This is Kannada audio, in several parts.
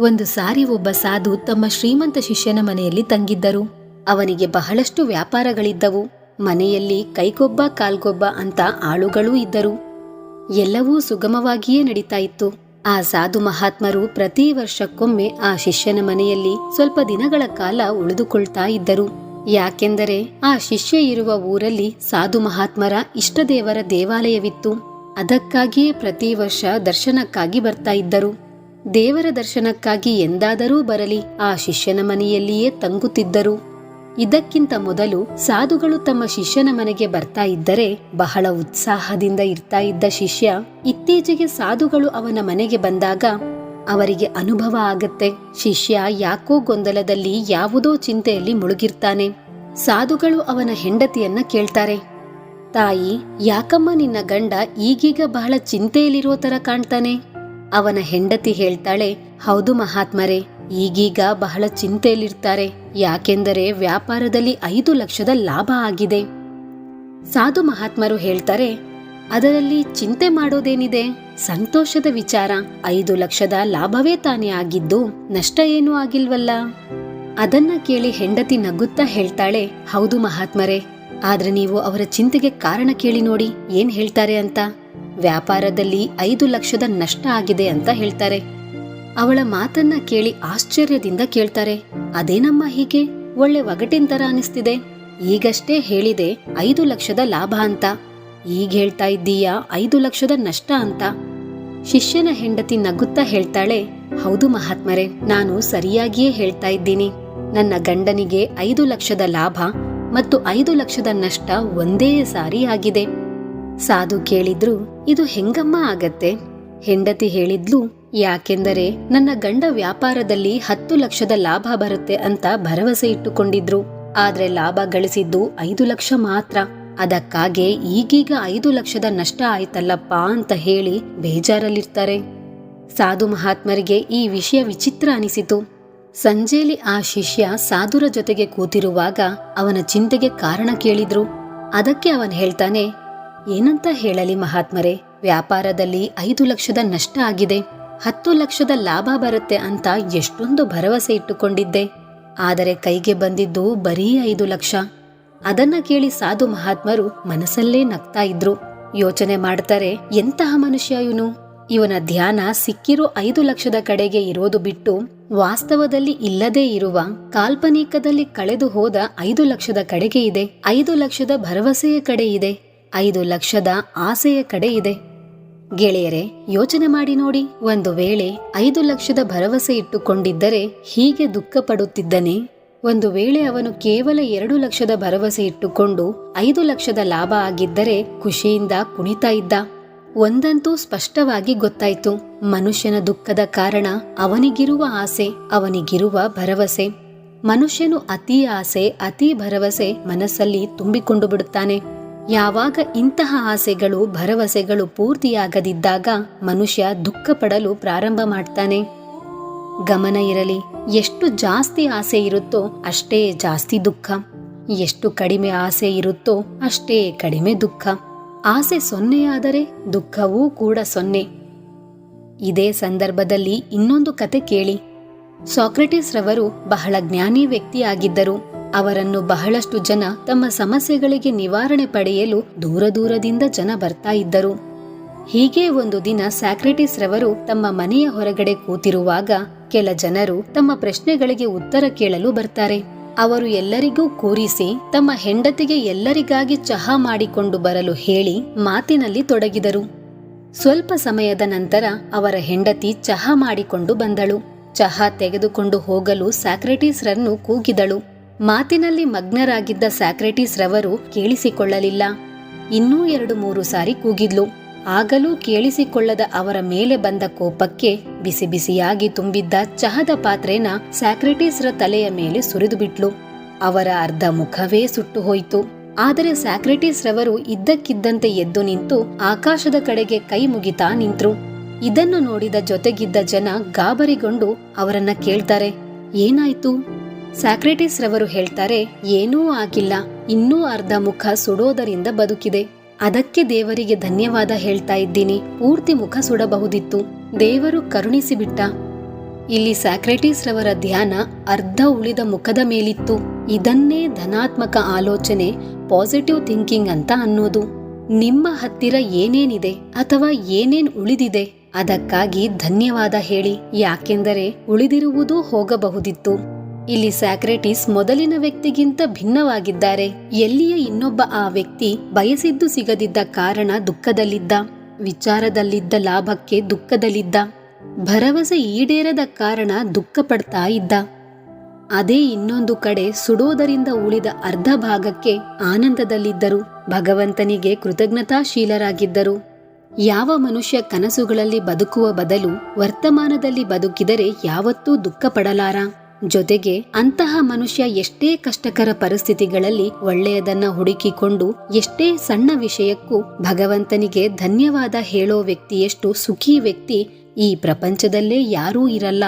ಒಂದು ಸಾರಿ ಒಬ್ಬ ಸಾಧು ತಮ್ಮ ಶ್ರೀಮಂತ ಶಿಷ್ಯನ ಮನೆಯಲ್ಲಿ ತಂಗಿದ್ದರು. ಅವನಿಗೆ ಬಹಳಷ್ಟು ವ್ಯಾಪಾರಗಳಿದ್ದವು. ಮನೆಯಲ್ಲಿ ಕೈಗೊಬ್ಬ ಕಾಲ್ಗೊಬ್ಬ ಅಂತ ಆಳುಗಳೂ ಇದ್ದರು. ಎಲ್ಲವೂ ಸುಗಮವಾಗಿಯೇ ನಡೀತಾ ಇತ್ತು. ಆ ಸಾಧು ಮಹಾತ್ಮರು ಪ್ರತಿ ವರ್ಷಕ್ಕೊಮ್ಮೆ ಆ ಶಿಷ್ಯನ ಮನೆಯಲ್ಲಿ ಸ್ವಲ್ಪ ದಿನಗಳ ಕಾಲ ಉಳಿದುಕೊಳ್ತಾ ಇದ್ದರು. ಯಾಕೆಂದರೆ ಆ ಶಿಷ್ಯ ಇರುವ ಊರಲ್ಲಿ ಸಾಧು ಮಹಾತ್ಮರ ಇಷ್ಟದೇವರ ದೇವಾಲಯವಿತ್ತು. ಅದಕ್ಕಾಗಿಯೇ ಪ್ರತಿ ವರ್ಷ ದರ್ಶನಕ್ಕಾಗಿ ಬರ್ತಾ ಇದ್ದರು. ದೇವರ ದರ್ಶನಕ್ಕಾಗಿ ಎಂದಾದರೂ ಬರಲಿ, ಆ ಶಿಷ್ಯನ ಮನೆಯಲ್ಲಿಯೇ ತಂಗುತ್ತಿದ್ದರು. ಇದಕ್ಕಿಂತ ಮೊದಲು ಸಾಧುಗಳು ತಮ್ಮ ಶಿಷ್ಯನ ಮನೆಗೆ ಬರ್ತಾ ಇದ್ದರೆ ಬಹಳ ಉತ್ಸಾಹದಿಂದ ಇರ್ತಾ ಇದ್ದ ಶಿಷ್ಯ ಇತ್ತೀಚೆಗೆ ಸಾಧುಗಳು ಅವನ ಮನೆಗೆ ಬಂದಾಗ ಅವರಿಗೆ ಅನುಭವ ಆಗತ್ತೆ. ಶಿಷ್ಯ ಯಾಕೋ ಗೊಂದಲದಲ್ಲಿ ಯಾವುದೋ ಚಿಂತೆಯಲ್ಲಿ ಮುಳುಗಿರ್ತಾನೆ. ಸಾಧುಗಳು ಅವನ ಹೆಂಡತಿಯನ್ನ ಕೇಳ್ತಾರೆ, ತಾಯಿ, ಯಾಕಮ್ಮ ನಿನ್ನ ಗಂಡ ಈಗೀಗ ಬಹಳ ಚಿಂತೆಯಲ್ಲಿರೋ ತರ ಕಾಣ್ತಾನೆ? ಅವನ ಹೆಂಡತಿ ಹೇಳ್ತಾಳೆ, ಹೌದು ಮಹಾತ್ಮರೇ, ಈಗೀಗ ಬಹಳ ಚಿಂತೆಯಲ್ಲಿರ್ತಾರೆ. ಯಾಕೆಂದರೆ ವ್ಯಾಪಾರದಲ್ಲಿ ಐದು ಲಕ್ಷದ ಲಾಭ ಆಗಿದೆ. ಸಾಧು ಮಹಾತ್ಮರು ಹೇಳ್ತಾರೆ, ಅದರಲ್ಲಿ ಚಿಂತೆ ಮಾಡೋದೇನಿದೆ? ಸಂತೋಷದ ವಿಚಾರ. ಐದು ಲಕ್ಷದ ಲಾಭವೇ ತಾನೇ ಆಗಿದ್ದು, ನಷ್ಟ ಏನೂ ಆಗಿಲ್ವಲ್ಲ? ಅದನ್ನ ಕೇಳಿ ಹೆಂಡತಿ ನಗುತ್ತಾ ಹೇಳ್ತಾಳೆ, ಹೌದು ಮಹಾತ್ಮರೇ, ಆದ್ರೆ ನೀವು ಅವರ ಚಿಂತೆಗೆ ಕಾರಣ ಕೇಳಿ ನೋಡಿ, ಏನ್ ಹೇಳ್ತಾರೆ ಅಂತ? ವ್ಯಾಪಾರದಲ್ಲಿ ಐದು ಲಕ್ಷದ ನಷ್ಟ ಆಗಿದೆ ಅಂತ ಹೇಳ್ತಾರೆ. ಅವಳ ಮಾತನ್ನ ಕೇಳಿ ಆಶ್ಚರ್ಯದಿಂದ ಕೇಳ್ತಾರೆ. ಅದೇನಮ್ಮ ಹೀಗೆ? ಒಳ್ಳೆ ಒಗಟಿನ ತರ ಅನಿಸ್ತಿದೆ. ಈಗಷ್ಟೇ ಹೇಳಿದೆ ಐದು ಲಕ್ಷದ ಲಾಭ ಅಂತ. ಈಗ ಹೇಳ್ತಾ ಇದ್ದೀಯಾ ಐದು ಲಕ್ಷದ ನಷ್ಟ ಅಂತ. ಶಿಷ್ಯನ ಹೆಂಡತಿ ನಗುತ್ತಾ ಹೇಳ್ತಾಳೆ, ಹೌದು ಮಹಾತ್ಮರೆ, ನಾನು ಸರಿಯಾಗಿಯೇ ಹೇಳ್ತಾ ಇದ್ದೀನಿ. ನನ್ನ ಗಂಡನಿಗೆ ಐದು ಲಕ್ಷದ ಲಾಭ ಮತ್ತು ಐದು ಲಕ್ಷದ ನಷ್ಟ ಒಂದೇ ಸಾರಿ ಆಗಿದೆ. ಸಾಧು ಕೇಳಿದ್ರು, ಇದು ಹೆಂಗಮ್ಮ ಆಗತ್ತೆ? ಹೆಂಡತಿ ಹೇಳಿದ್ಲು, ಯಾಕೆಂದರೆ ನನ್ನ ಗಂಡ ವ್ಯಾಪಾರದಲ್ಲಿ ಹತ್ತು ಲಕ್ಷದ ಲಾಭ ಬರುತ್ತೆ ಅಂತ ಭರವಸೆ ಇಟ್ಟುಕೊಂಡಿದ್ರು. ಆದ್ರೆ ಲಾಭ ಗಳಿಸಿದ್ದು ಐದು ಲಕ್ಷ ಮಾತ್ರ. ಅದಕ್ಕಾಗೆ ಈಗೀಗ ಐದು ಲಕ್ಷದ ನಷ್ಟ ಆಯ್ತಲ್ಲಪ್ಪ ಅಂತ ಹೇಳಿ ಬೇಜಾರಲ್ಲಿರ್ತಾರೆ. ಸಾಧು ಮಹಾತ್ಮರಿಗೆ ಈ ವಿಷಯ ವಿಚಿತ್ರ ಅನಿಸಿತು. ಸಂಜೇಲಿ ಆ ಶಿಷ್ಯ ಸಾಧುರ ಜೊತೆಗೆ ಕೂತಿರುವಾಗ ಅವನ ಚಿಂತೆಗೆ ಕಾರಣ ಕೇಳಿದ್ರು. ಅದಕ್ಕೆ ಅವನ್ ಹೇಳ್ತಾನೆ ಏನಂತ ಹೇಳಲಿ ಮಹಾತ್ಮರೇ, ವ್ಯಾಪಾರದಲ್ಲಿ ಐದು ಲಕ್ಷದ ನಷ್ಟ ಆಗಿದೆ, ಹತ್ತು ಲಕ್ಷದ ಲಾಭ ಬರುತ್ತೆ ಅಂತ ಎಷ್ಟೊಂದು ಭರವಸೆ ಇಟ್ಟುಕೊಂಡಿದ್ದೆ. ಆದರೆ ಕೈಗೆ ಬಂದಿದ್ದು ಬರೀ ಐದು ಲಕ್ಷ. ಅದನ್ನ ಕೇಳಿ ಸಾಧು ಮಹಾತ್ಮರು ಮನಸ್ಸಲ್ಲೇ ನಗ್ತಾ ಇದ್ರು. ಯೋಚನೆ ಮಾಡ್ತಾರೆ, ಎಂತಹ ಮನುಷ್ಯ ಇವನು? ಇವನ ಧ್ಯಾನ ಸಿಕ್ಕಿರೋ ಐದು ಲಕ್ಷದ ಕಡೆಗೆ ಇರೋದು ಬಿಟ್ಟು ವಾಸ್ತವದಲ್ಲಿ ಇಲ್ಲದೇ ಇರುವ ಕಾಲ್ಪನಿಕದಲ್ಲಿ ಕಳೆದು ಹೋದ ಐದು ಲಕ್ಷದ ಕಡೆಗೆ ಇದೆ. ಐದು ಲಕ್ಷದ ಭರವಸೆಯ ಕಡೆ ಇದೆ. ಐದು ಲಕ್ಷದ ಆಸೆಯ ಕಡೆ ಇದೆ. ಗೆಳೆಯರೆ, ಯೋಚನೆ ಮಾಡಿ ನೋಡಿ. ಒಂದು ವೇಳೆ ಐದು ಲಕ್ಷದ ಭರವಸೆ ಇಟ್ಟುಕೊಂಡಿದ್ದರೆ ಹೀಗೆ ದುಃಖ ಪಡುತ್ತಿದ್ದನೆ ಒಂದು ವೇಳೆ ಅವನು ಕೇವಲ ಎರಡು ಲಕ್ಷದ ಭರವಸೆ ಇಟ್ಟುಕೊಂಡು ಐದು ಲಕ್ಷದ ಲಾಭ ಆಗಿದ್ದರೆ ಖುಷಿಯಿಂದ ಕುಣಿತಾ ಇದ್ದ. ಒಂದಂತೂ ಸ್ಪಷ್ಟವಾಗಿ ಗೊತ್ತಾಯ್ತು. ಮನುಷ್ಯನ ದುಃಖದ ಕಾರಣ ಅವನಿಗಿರುವ ಆಸೆ, ಅವನಿಗಿರುವ ಭರವಸೆ. ಮನುಷ್ಯನು ಅತಿ ಆಸೆ, ಅತಿ ಭರವಸೆ ಮನಸ್ಸಲ್ಲಿ ತುಂಬಿಕೊಂಡು ಬಿಡುತ್ತಾನೆ. ಯಾವಾಗ ಇಂತಹ ಆಸೆಗಳು, ಭರವಸೆಗಳು ಪೂರ್ತಿಯಾಗದಿದ್ದಾಗ ಮನುಷ್ಯ ದುಃಖ ಪಡಲು ಪ್ರಾರಂಭ ಮಾಡ್ತಾನೆ. ಗಮನ ಇರಲಿ, ಎಷ್ಟು ಜಾಸ್ತಿ ಆಸೆ ಇರುತ್ತೋ ಅಷ್ಟೇ ಜಾಸ್ತಿ ದುಃಖ. ಎಷ್ಟು ಕಡಿಮೆ ಆಸೆ ಇರುತ್ತೋ ಅಷ್ಟೇ ಕಡಿಮೆ ದುಃಖ. ಆಸೆ ಸೊನ್ನೆಯಾದರೆ ದುಃಖವೂ ಕೂಡ ಸೊನ್ನೆ. ಇದೇ ಸಂದರ್ಭದಲ್ಲಿ ಇನ್ನೊಂದು ಕತೆ ಕೇಳಿ. ಸಾಕ್ರೆಟಿಸ್ ರವರು ಬಹಳ ಜ್ಞಾನಿ ವ್ಯಕ್ತಿಯಾಗಿದ್ದರು. ಅವರನ್ನು ಬಹಳಷ್ಟು ಜನ ತಮ್ಮ ಸಮಸ್ಯೆಗಳಿಗೆ ನಿವಾರಣೆ ಪಡೆಯಲು ದೂರ ದೂರದಿಂದ ಜನ ಬರ್ತಾ ಇದ್ದರು. ಹೀಗೆ ಒಂದು ದಿನ ಸ್ಯಾಕ್ರೆಟಿಸ್ ರವರು ತಮ್ಮ ಮನೆಯ ಹೊರಗಡೆ ಕೂತಿರುವಾಗ ಕೆಲ ಜನರು ತಮ್ಮ ಪ್ರಶ್ನೆಗಳಿಗೆ ಉತ್ತರ ಕೇಳಲು ಬರ್ತಾರೆ. ಅವರು ಎಲ್ಲರಿಗೂ ಕೂರಿಸಿ ತಮ್ಮ ಹೆಂಡತಿಗೆ ಎಲ್ಲರಿಗಾಗಿ ಚಹಾ ಮಾಡಿಕೊಂಡು ಬರಲು ಹೇಳಿ ಮಾತಿನಲ್ಲಿ ತೊಡಗಿದರು. ಸ್ವಲ್ಪ ಸಮಯದ ನಂತರ ಅವರ ಹೆಂಡತಿ ಚಹಾ ಮಾಡಿಕೊಂಡು ಬಂದಳು. ಚಹಾ ತೆಗೆದುಕೊಂಡು ಹೋಗಲು ಸ್ಯಾಕ್ರೆಟಿಸ್ ರನ್ನು ಕೂಗಿದಳು. ಮಾತಿನಲ್ಲಿ ಮಗ್ನರಾಗಿದ್ದ ಸ್ಯಾಕ್ರೆಟಿಸ್ ರವರು ಕೇಳಿಸಿಕೊಳ್ಳಲಿಲ್ಲ. ಇನ್ನೂ ಎರಡು ಮೂರು ಸಾರಿ ಕೂಗಿದ್ಲು. ಆಗಲೂ ಕೇಳಿಸಿಕೊಳ್ಳದ ಅವರ ಮೇಲೆ ಬಂದ ಕೋಪಕ್ಕೆ ಬಿಸಿ ಬಿಸಿಯಾಗಿ ತುಂಬಿದ್ದ ಚಹದ ಪಾತ್ರೆನ ಸ್ಯಾಕ್ರೆಟಿಸ್ರ ತಲೆಯ ಮೇಲೆ ಸುರಿದುಬಿಟ್ಲು. ಅವರ ಅರ್ಧ ಮುಖವೇ ಸುಟ್ಟು ಹೋಯಿತು. ಆದರೆ ಸ್ಯಾಕ್ರೆಟಿಸ್ ರವರು ಇದ್ದಕ್ಕಿದ್ದಂತೆ ಎದ್ದು ನಿಂತು ಆಕಾಶದ ಕಡೆಗೆ ಕೈ ಮುಗಿತಾ ನಿಂತ್ರು. ಇದನ್ನು ನೋಡಿದ ಜೊತೆಗಿದ್ದ ಜನ ಗಾಬರಿಗೊಂಡು ಅವರನ್ನ ಕೇಳ್ತಾರೆ, ಏನಾಯ್ತು? ಸ್ಯಾಕ್ರೆಟಿಸ್ ರವರು ಹೇಳ್ತಾರೆ, ಏನೂ ಆಗಿಲ್ಲ. ಇನ್ನೂ ಅರ್ಧ ಮುಖ ಸುಡೋದರಿಂದ ಬದುಕಿದೆ. ಅದಕ್ಕೆ ದೇವರಿಗೆ ಧನ್ಯವಾದ ಹೇಳ್ತಾ ಇದ್ದೀನಿ. ಪೂರ್ತಿ ಮುಖ ಸುಡಬಹುದಿತ್ತು. ದೇವರು ಕರುಣಿಸಿಬಿಟ್ಟ. ಇಲ್ಲಿ ಸಾಕ್ರೆಟಿಸ್ ರವರ ಧ್ಯಾನ ಅರ್ಧ ಉಳಿದ ಮುಖದ ಮೇಲಿತ್ತು. ಇದನ್ನೇ ಧನಾತ್ಮಕ ಆಲೋಚನೆ, ಪಾಸಿಟಿವ್ ಥಿಂಕಿಂಗ್ ಅಂತ ಅನ್ನೋದು. ನಿಮ್ಮ ಹತ್ತಿರ ಏನೇನಿದೆ ಅಥವಾ ಏನೇನ್ ಉಳಿದಿದೆ ಅದಕ್ಕಾಗಿ ಧನ್ಯವಾದ ಹೇಳಿ. ಯಾಕೆಂದರೆ ಉಳಿದಿರುವುದೂ ಹೋಗಬಹುದಿತ್ತು. ಇಲ್ಲಿ ಸ್ಯಾಕ್ರೆಟಿಸ್ ಮೊದಲಿನ ವ್ಯಕ್ತಿಗಿಂತ ಭಿನ್ನವಾಗಿದ್ದಾರೆ. ಎಲ್ಲಿಯ ಇನ್ನೊಬ್ಬ ಆ ವ್ಯಕ್ತಿ ಬಯಸಿದ್ದು ಸಿಗದಿದ್ದ ಕಾರಣ ದುಃಖದಲ್ಲಿದ್ದ, ವಿಚಾರದಲ್ಲಿದ್ದ ಲಾಭಕ್ಕೆ ದುಃಖದಲ್ಲಿದ್ದ, ಭರವಸೆ ಈಡೇರದ ಕಾರಣ ದುಃಖ ಪಡ್ತಾ ಇದ್ದ. ಅದೇ ಇನ್ನೊಂದು ಕಡೆ ಸುಡೋದರಿಂದ ಉಳಿದ ಅರ್ಧ ಭಾಗಕ್ಕೆ ಆನಂದದಲ್ಲಿದ್ದರು, ಭಗವಂತನಿಗೆ ಕೃತಜ್ಞತಾಶೀಲರಾಗಿದ್ದರು. ಯಾವ ಮನುಷ್ಯ ಕನಸುಗಳಲ್ಲಿ ಬದುಕುವ ಬದಲು ವರ್ತಮಾನದಲ್ಲಿ ಬದುಕಿದರೆ ಯಾವತ್ತೂ ದುಃಖ ಪಡಲಾರ ಜೊತೆಗೆ ಅಂತಹ ಮನುಷ್ಯ ಎಷ್ಟೇ ಕಷ್ಟಕರ ಪರಿಸ್ಥಿತಿಗಳಲ್ಲಿ ಒಳ್ಳೆಯದನ್ನ ಹುಡುಕಿಕೊಂಡು ಎಷ್ಟೇ ಸಣ್ಣ ವಿಷಯಕ್ಕೂ ಭಗವಂತನಿಗೆ ಧನ್ಯವಾದ ಹೇಳೋ ವ್ಯಕ್ತಿಯಷ್ಟು ಸುಖಿ ವ್ಯಕ್ತಿ ಈ ಪ್ರಪಂಚದಲ್ಲೇ ಯಾರೂ ಇರಲ್ಲ.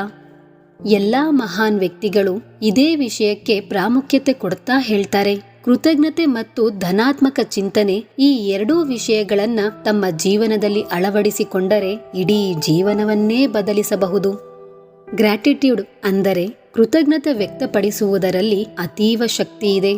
ಎಲ್ಲಾ ಮಹಾನ್ ವ್ಯಕ್ತಿಗಳು ಇದೇ ವಿಷಯಕ್ಕೆ ಪ್ರಾಮುಖ್ಯತೆ ಕೊಡ್ತಾ ಹೇಳ್ತಾರೆ. ಕೃತಜ್ಞತೆ ಮತ್ತು ಧನಾತ್ಮಕ ಚಿಂತನೆ ಈ ಎರಡೂ ವಿಷಯಗಳನ್ನ ತಮ್ಮ ಜೀವನದಲ್ಲಿ ಅಳವಡಿಸಿಕೊಂಡರೆ ಇಡೀ ಜೀವನವನ್ನೇ ಬದಲಿಸಬಹುದು. ಗ್ರ್ಯಾಟಿಟ್ಯೂಡ್ ಅಂದರೆ ಕೃತಜ್ಞತೆ ವ್ಯಕ್ತಪಡಿಸುವುದರಲ್ಲಿ ಅತೀವ ಶಕ್ತಿ ಇದೆ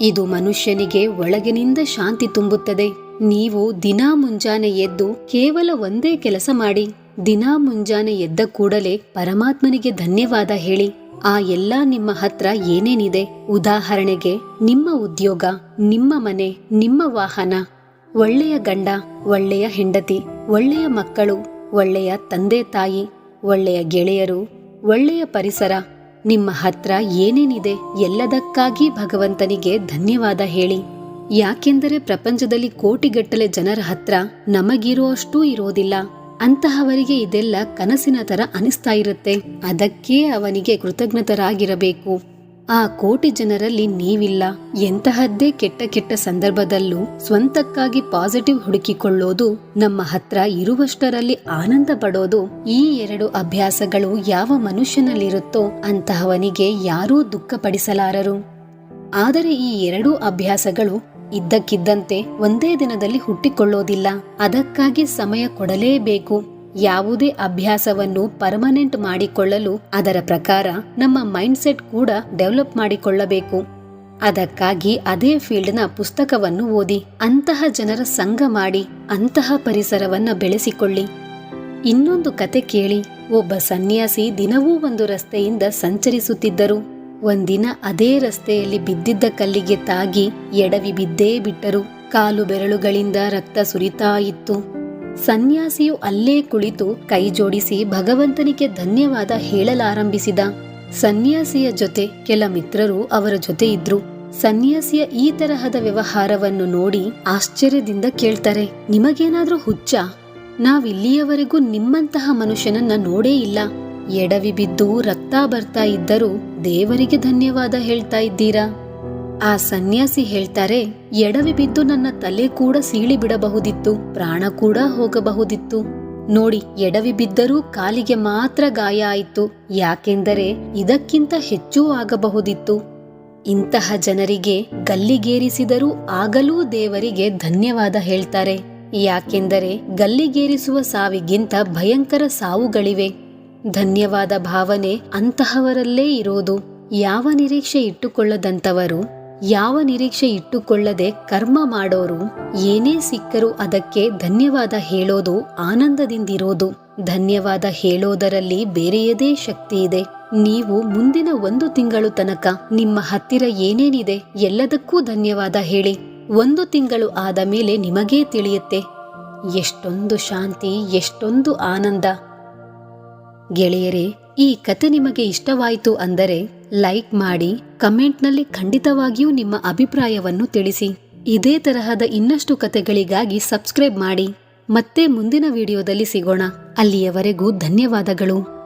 ಇದು ಮನುಷ್ಯನಿಗೆ ಒಳಗಿನಿಂದ ಶಾಂತಿ ತುಂಬುತ್ತದೆ. ನೀವು ದಿನಾ ಮುಂಜಾನೆ ಎದ್ದು ಕೇವಲ ಒಂದೇ ಕೆಲಸ ಮಾಡಿ, ದಿನಾ ಮುಂಜಾನೆ ಎದ್ದ ಕೂಡಲೇ ಪರಮಾತ್ಮನಿಗೆ ಧನ್ಯವಾದ ಹೇಳಿ. ಆ ಎಲ್ಲ ನಿಮ್ಮ ಹತ್ರ ಏನೇನಿದೆ? ಉದಾಹರಣೆಗೆ, ನಿಮ್ಮ ಉದ್ಯೋಗ, ನಿಮ್ಮ ಮನೆ, ನಿಮ್ಮ ವಾಹನ, ಒಳ್ಳೆಯ ಗಂಡ, ಒಳ್ಳೆಯ ಹೆಂಡತಿ, ಒಳ್ಳೆಯ ಮಕ್ಕಳು, ಒಳ್ಳೆಯ ತಂದೆ ತಾಯಿ, ಒಳ್ಳೆಯ ಗೆಳೆಯರು, ಒಳ್ಳೆಯ ಪರಿಸರ ನಿಮ್ಮ ಹತ್ರ ಏನೇನಿದೆ ಎಲ್ಲದಕ್ಕಾಗಿ ಭಗವಂತನಿಗೆ ಧನ್ಯವಾದ ಹೇಳಿ. ಯಾಕೆಂದರೆ ಪ್ರಪಂಚದಲ್ಲಿ ಕೋಟಿಗಟ್ಟಲೆ ಜನರ ಹತ್ರ ನಮಗಿರುವಷ್ಟೂ ಇರೋದಿಲ್ಲ. ಅಂತಹವರಿಗೆ ಇದೆಲ್ಲ ಕನಸಿನ ತರ ಅನಿಸ್ತಾ ಇರುತ್ತೆ. ಅದಕ್ಕೇ ಅವನಿಗೆ ಕೃತಜ್ಞತರಾಗಿರಬೇಕು. ಆ ಕೋಟಿ ಜನರಲ್ಲಿ ನೀವಿಲ್ಲ. ಎಂತಹದ್ದೇ ಕೆಟ್ಟ ಕೆಟ್ಟ ಸಂದರ್ಭದಲ್ಲೂ ಸ್ವಂತಕ್ಕಾಗಿ ಪಾಸಿಟಿವ್ ಹುಡುಕಿಕೊಳ್ಳೋದು ನಮ್ಮ ಹತ್ರ ಇರುವಷ್ಟರಲ್ಲಿ ಆನಂದ ಪಡೋದು ಈ ಎರಡು ಅಭ್ಯಾಸಗಳು ಯಾವ ಮನುಷ್ಯನಲ್ಲಿರುತ್ತೋ ಅಂತಹವನಿಗೆ ಯಾರೂ ದುಃಖಪಡಿಸಲಾರರು. ಆದರೆ ಈ ಎರಡೂ ಅಭ್ಯಾಸಗಳು ಇದ್ದಕ್ಕಿದ್ದಂತೆ ಒಂದೇ ದಿನದಲ್ಲಿ ಹುಟ್ಟಿಕೊಳ್ಳೋದಿಲ್ಲ. ಅದಕ್ಕಾಗಿ ಸಮಯ ಕೊಡಲೇಬೇಕು. ಯಾವುದೇ ಅಭ್ಯಾಸವನ್ನು ಪರ್ಮನೆಂಟ್ ಮಾಡಿಕೊಳ್ಳಲು ಅದರ ಪ್ರಕಾರ ನಮ್ಮ ಮೈಂಡ್ಸೆಟ್ ಕೂಡ ಡೆವಲಪ್ ಮಾಡಿಕೊಳ್ಳಬೇಕು. ಅದಕ್ಕಾಗಿ ಅದೇ ಫೀಲ್ಡ್ನ ಪುಸ್ತಕವನ್ನು ಓದಿ, ಅಂತಹ ಜನರ ಸಂಘ ಮಾಡಿ, ಅಂತಹ ಪರಿಸರವನ್ನ ಬೆಳೆಸಿಕೊಳ್ಳಿ. ಇನ್ನೊಂದು ಕತೆ ಕೇಳಿ, ಒಬ್ಬ ಸನ್ಯಾಸಿ ದಿನವೂ ಒಂದು ರಸ್ತೆಯಿಂದ ಸಂಚರಿಸುತ್ತಿದ್ದರು. ಒಂದಿನ ಅದೇ ರಸ್ತೆಯಲ್ಲಿ ಬಿದ್ದಿದ್ದ ಕಲ್ಲಿಗೆ ತಾಗಿ ಎಡವಿ ಬಿದ್ದೇ ಬಿಟ್ಟರು. ಕಾಲು ಬೆರಳುಗಳಿಂದ ರಕ್ತ ಸುರಿತಾ ಇತ್ತು. ಸನ್ಯಾಸಿಯು ಅಲ್ಲೇ ಕುಳಿತು ಕೈ ಜೋಡಿಸಿ ಭಗವಂತನಿಗೆ ಧನ್ಯವಾದ ಹೇಳಲಾರಂಭಿಸಿದ. ಸನ್ಯಾಸಿಯ ಜೊತೆ ಕೆಲ ಮಿತ್ರರು ಅವರ ಜೊತೆ ಇದ್ರು. ಸನ್ಯಾಸಿಯ ಈ ತರಹದ ವ್ಯವಹಾರವನ್ನು ನೋಡಿ ಆಶ್ಚರ್ಯದಿಂದ ಕೇಳ್ತಾರೆ, ನಿಮಗೇನಾದ್ರೂ ಹುಚ್ಚ? ನಾವಿಲ್ಲಿಯವರೆಗೂ ನಿಮ್ಮಂತಹ ಮನುಷ್ಯನನ್ನ ನೋಡೇ ಇಲ್ಲ. ಎಡವಿ ಬಿದ್ದು ರಕ್ತ ಬರ್ತಾ ಇದ್ದರೂ ದೇವರಿಗೆ ಧನ್ಯವಾದ ಹೇಳ್ತಾ ಇದ್ದೀರಾ? ಆ ಸನ್ಯಾಸಿ ಹೇಳ್ತಾರೆ, ಎಡವಿ ಬಿದ್ದು ನನ್ನ ತಲೆ ಕೂಡ ಸೀಳಿ ಬಿಡಬಹುದಿತ್ತು, ಪ್ರಾಣ ಕೂಡ ಹೋಗಬಹುದಿತ್ತು. ನೋಡಿ, ಎಡವಿ ಬಿದ್ದರೂ ಕಾಲಿಗೆ ಮಾತ್ರ ಗಾಯ ಆಯಿತು. ಯಾಕೆಂದರೆ ಇದಕ್ಕಿಂತ ಹೆಚ್ಚೂ ಆಗಬಹುದಿತ್ತು. ಇಂತಹ ಜನರಿಗೆ ಗಲ್ಲಿಗೇರಿಸಿದರೂ ಆಗಲೂ ದೇವರಿಗೆ ಧನ್ಯವಾದ ಹೇಳ್ತಾರೆ. ಯಾಕೆಂದರೆ ಗಲ್ಲಿಗೇರಿಸುವ ಸಾವಿಗಿಂತ ಭಯಂಕರ ಸಾವುಗಳಿವೆ. ಧನ್ಯವಾದ ಭಾವನೆ ಅಂತಹವರಲ್ಲೇ ಇರೋದು. ಯಾವ ನಿರೀಕ್ಷೆ ಇಟ್ಟುಕೊಳ್ಳದಂತವರು ಯಾವ ನಿರೀಕ್ಷೆ ಇಟ್ಟುಕೊಳ್ಳದೆ ಕರ್ಮ ಮಾಡೋರು, ಏನೇ ಸಿಕ್ಕರೂ ಅದಕ್ಕೆ ಧನ್ಯವಾದ ಹೇಳೋದು ಆನಂದದಿಂದಿರೋದು. ಧನ್ಯವಾದ ಹೇಳೋದರಲ್ಲಿ ಬೇರೆಯದೇ ಶಕ್ತಿ ಇದೆ. ನೀವು ಮುಂದಿನ ಒಂದು ತಿಂಗಳು ತನಕ ನಿಮ್ಮ ಹತ್ತಿರ ಏನೇನಿದೆ ಎಲ್ಲದಕ್ಕೂ ಧನ್ಯವಾದ ಹೇಳಿ. ಒಂದು ತಿಂಗಳು ಆದ ಮೇಲೆ ನಿಮಗೇ ತಿಳಿಯುತ್ತೆ. ಎಷ್ಟೊಂದು ಶಾಂತಿ, ಎಷ್ಟೊಂದು ಆನಂದ. ಗೆಳೆಯರೇ, ಈ ಕತೆ ನಿಮಗೆ ಇಷ್ಟವಾಯಿತು ಅಂದರೆ ಲೈಕ್ ಮಾಡಿ, ಕಮೆಂಟ್ನಲ್ಲಿ ಖಂಡಿತವಾಗಿಯೂ ನಿಮ್ಮ ಅಭಿಪ್ರಾಯವನ್ನು ತಿಳಿಸಿ. ಇದೇ ತರಹದ ಇನ್ನಷ್ಟು ಕತೆಗಳಿಗಾಗಿ ಸಬ್ಸ್ಕ್ರೈಬ್ ಮಾಡಿ. ಮತ್ತೆ ಮುಂದಿನ ವಿಡಿಯೋದಲ್ಲಿ ಸಿಗೋಣ. ಅಲ್ಲಿಯವರೆಗೂ ಧನ್ಯವಾದಗಳು.